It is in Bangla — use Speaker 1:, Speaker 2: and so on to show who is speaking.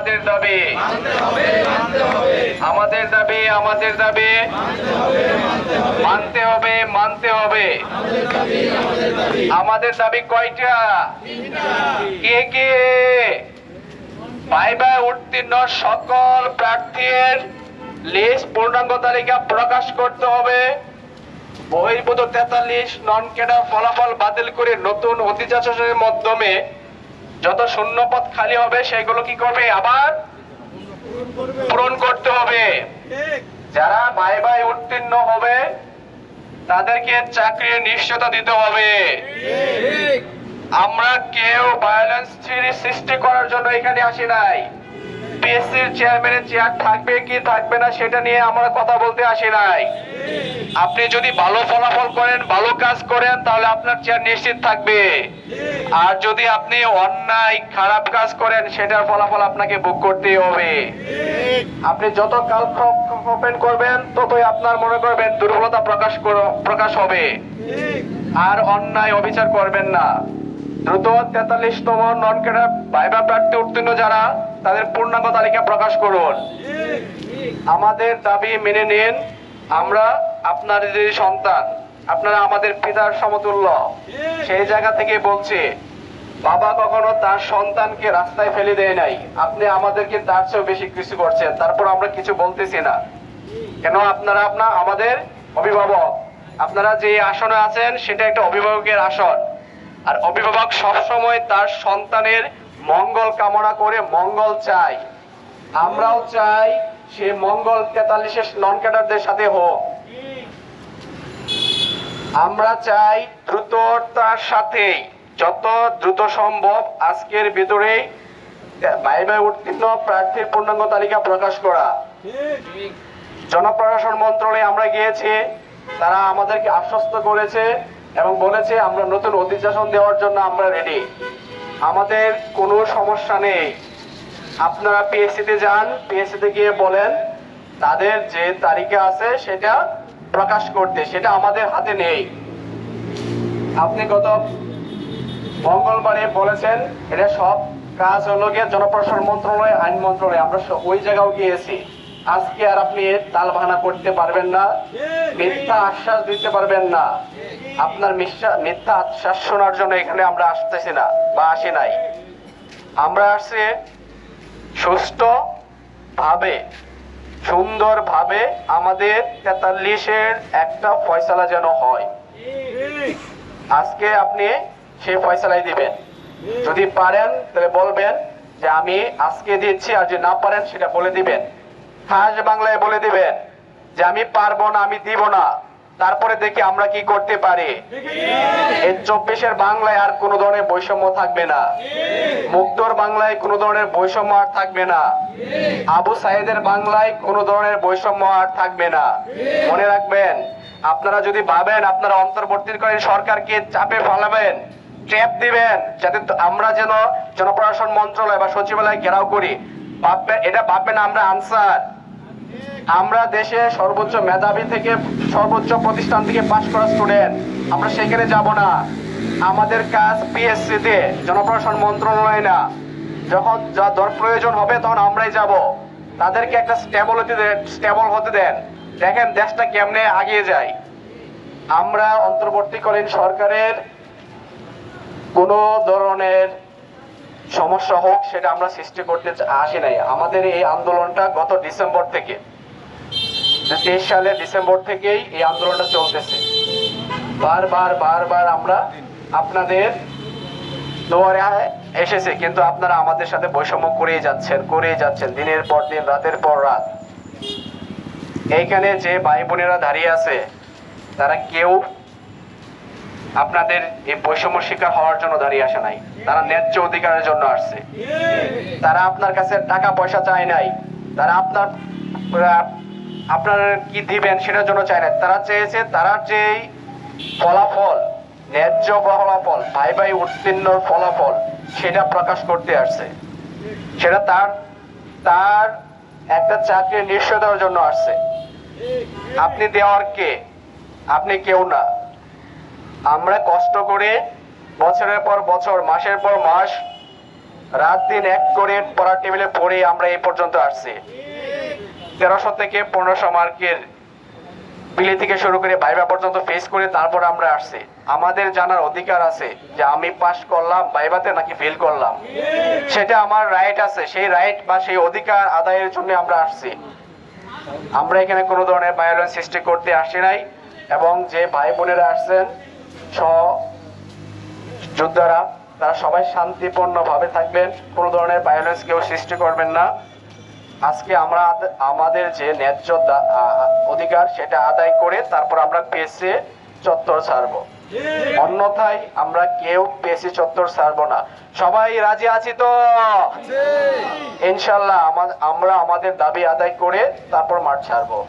Speaker 1: আমাদের দাবি। আমাদের দাবি আমাদের দাবি। মানতে হবে মানতে হবে। আমাদের দাবি কয়টা? কে কে? ভাইবা উত্তীর্ণ সকল প্রার্থীর লিস্ট, পূর্ণাঙ্গ তালিকা প্রকাশ করতে হবে। বহির্ভূত তেতাল্লিশ নন ক্যাডার ফলাফল বাতিল করে নতুন অধিযাচনের মাধ্যমে যত শূন্যপদ খালি হবে, সেগুলো কি করবে? আবার পূরণ করতে হবে। যারা বাই বাই উত্তীর্ণ হবে, তাদেরকে চাকরির নিশ্চয়তা দিতে হবে। আমরা কেউ ভায়োলেন্স সৃষ্টি করার জন্য এখানে আসি নাই। পিএসসির চেয়ারম্যানের চেয়ার থাকবে কি থাকবে না সেটা নিয়ে আমরা কথা বলতে আসি নাই। আপনি যদি ভালো ফলাফল করেন, ভালো কাজ করেন, তাহলে আপনার চেয়ার নিশ্চিত থাকবে। আর যদি আপনি অন্যায়, খারাপ কাজ করেন, সেটার ফলাফল আপনাকে বুক করতেই হবে। আপনি যত কাল ওপেন করবেন, ততই আপনার মনে করবেন দুর্বলতা প্রকাশ প্রকাশ হবে। আর অন্যায় অবিচার করবেন না। দ্রুত তেতাল্লিশতম নন ক্যাডার ভাইবা প্রার্থী উত্তীর্ণ যারা, তাদের পূর্ণাঙ্গ তালিকা প্রকাশ করুন। আমাদের দাবি মেনে নিন, আমরা আপনাদের সন্তান, আপনারা আমাদের পিতার সমতুল্য। সেই জায়গা থেকে বলছি, বাবা কখনো তার সন্তানকে রাস্তায় ফেলে দেয় নাই। আপনি আমাদেরকে তার চেয়েও বেশি কিছু করছেন, তারপর আমরা কিছু বলতেছি না। কেন আপনারা আপনার, আমাদের অভিভাবক, আপনারা যে আসনে আছেন, সেটা একটা অভিভাবকের আসন। আর অভিভাবক সবসময় তার সন্তানের মঙ্গল কামনা করে মঙ্গল চাই আমরাও চাই সে মঙ্গল তেতাল্লিশের নন ক্যাডারদের সাথে হোক। আমরা চাই দ্রুততার সাথে, যত দ্রুত সম্ভব আজকের ভিতরে ভাই ভাই উত্তীর্ণ প্রার্থীর পূর্ণাঙ্গ তালিকা প্রকাশ করা। জনপ্রশাসন মন্ত্রণালয়ে আমরা গিয়েছি, তারা আমাদেরকে আশ্বস্ত করেছে এবং বলেছে, আমরা নতুন অধিবেশন দেওয়ার জন্য আমরা রেডি আমাদের কোনো সমস্যা নেই। আপনারা পিএসসি তে যান পিএসসি তে গিয়ে বলেন, তাদের যে তালিকা আছে সেটা প্রকাশ করতে। সেটা আমাদের হাতে নেই। আপনি গত মঙ্গলবারে বলেছেন, এটা সব কাজ হলো গিয়ে জনপ্রশাসন মন্ত্রণালয়, আইন মন্ত্রণালয়। আমরা ওই জায়গাও গিয়েছি। আজকে আর আপনি তাল বাহানা করতে পারবেন না, মিথ্যা আশ্বাস দিতে পারবেন না। আপনার মিথ্যা আশ্বাস শোনার জন্য এখানে আমরা আসতেছি না বা আসি নাই। আমরা আসছি সুস্থ ভাবে সুন্দর ভাবে আমাদের তেতাল্লিশের একটা ফয়সালা যেন হয়। আজকে আপনি সেই ফয়সালাই দিবেন। যদি পারেন, তাহলে বলবেন যে আমি আজকে দিচ্ছি, আর যদি না পারেন, সেটা বলে দিবেন। খাস বাংলায় বলে দিবেন যে আমি পারব না, আমি দিব না। তারপরে দেখি আমরা কি করতে পারি। এই চব্বিশের বাংলায় আর কোনো ধরনের বৈষম্য থাকবে না। মুক্তর বাংলায় কোনো ধরনের বৈষম্য আর থাকবে না। আবু সাইদের বাংলায় কোনো ধরনের বৈষম্য আর থাকবে না। মনে রাখবেন, আপনারা যদি ভাবেন আপনারা অন্তর্বর্তীকালীন সরকারকে চাপে ফেলাবেন ট্র্যাপ দিবেন, যাতে আমরা যেন জনপ্রশাসন মন্ত্রণালয় বা সচিবালয় ঘেরাও করি ভাববেন এটা ভাববেন আমরা আনসার। আমরা দেশে সর্বোচ্চ মেধাবী থেকে সর্বোচ্চ প্রতিষ্ঠান থেকে পাশ করা স্টুডেন্ট আমরা সেখানে যাব না। আমাদের কাজ পিএসসি তে, জনপ্রশাসন মন্ত্রণালয় না। যখন যা দর প্রয়োজন হবে, তখন আমরাই যাব। তাদেরকে একটা স্টেবল হতে দেন স্টেবল হতে দেন। দেখেন দেশটা কেমনে আগিয়ে যায়। আমরা অন্তর্বর্তীকালীন সরকারের কোনো ধরনের সমস্যা হোক, সেটা আমরা সৃষ্টি করতে আসি নাই। আমাদের এই আন্দোলনটা গত ডিসেম্বর থেকে। তেইশ সালের ডিসেম্বর থেকেই এই আন্দোলনটা চলতেছে। বারবার বারবার আমরা আপনাদের দুয়ারে এসেছে, কিন্তু আপনারা আমাদের সাথে বৈষম্য করেই যাচ্ছেন করেই যাচ্ছেন দিনের পর দিন, রাতের পর রাত। এইখানে যে ভাই বোনেরা দাঁড়িয়ে আছে, তারা কেউ আপনাদের এই বৈষম্য শিকার হওয়ার জন্য দাঁড়িয়ে আসে নাই। তারা ন্যায্য অধিকারের জন্য আসছে। তারা আপনার কাছে টাকা পয়সা চায় নাই। তারা আপনার আপনার কি দিবেন সেটার জন্য চায় না। তারা চেয়েছে, তারা যে ফলাফল, ন্যায্য ফলাফল, ভাই ভাই উত্তীর্ণ ফলাফল, সেটা প্রকাশ করতে আসছে। সেটা তার তার একটা চাকরি নিশ্চয়তার জন্য আসছে। আপনি দেওয়ার কে? আপনি কেউ না। আমরা কষ্ট করে বছরের পর বছর, মাসের পর মাস, রাত দিন এক করে পড়ার টেবিলে পড়ে আমরা এই পর্যন্ত আসছি। তেরোশো থেকে পনেরোশো মার্কের বিলি থেকে শুরু করে ভাইবা পর্যন্ত ফেস করে তারপর আমরা আসছি। আমাদের জানার অধিকার আছে যে আমি পাশ করলাম, ভাইবাতে নাকি ফেল করলাম। সেটা আমার রাইট আছে। সেই রাইট বা সেই অধিকার আদায়ের জন্য আমরা আসছি। আমরা এখানে কোনো ধরনের ভায়োলেন্স সৃষ্টি করতে আসি নাই এবং যে ভাই বোনেরা আসছেন সহ যোদ্ধারা, তারা সবাই শান্তিপূর্ণ ভাবে থাকবেন। কোনো ধরনের ভায়োলেন্স কেউ সৃষ্টি করবেন না। আজকে আমরা আমাদের যে ন্যায্য অধিকার সেটা আদায় করে তারপর আমরা পেসে চত্বর ছাড়বো। অন্যথায় আমরা কেউ পেসি চত্বর ছাড়বো না। সবাই রাজি আছি তো? ইনশাল্লাহ আমা- আমরা আমাদের দাবি আদায় করে তারপর মাঠ ছাড়বো।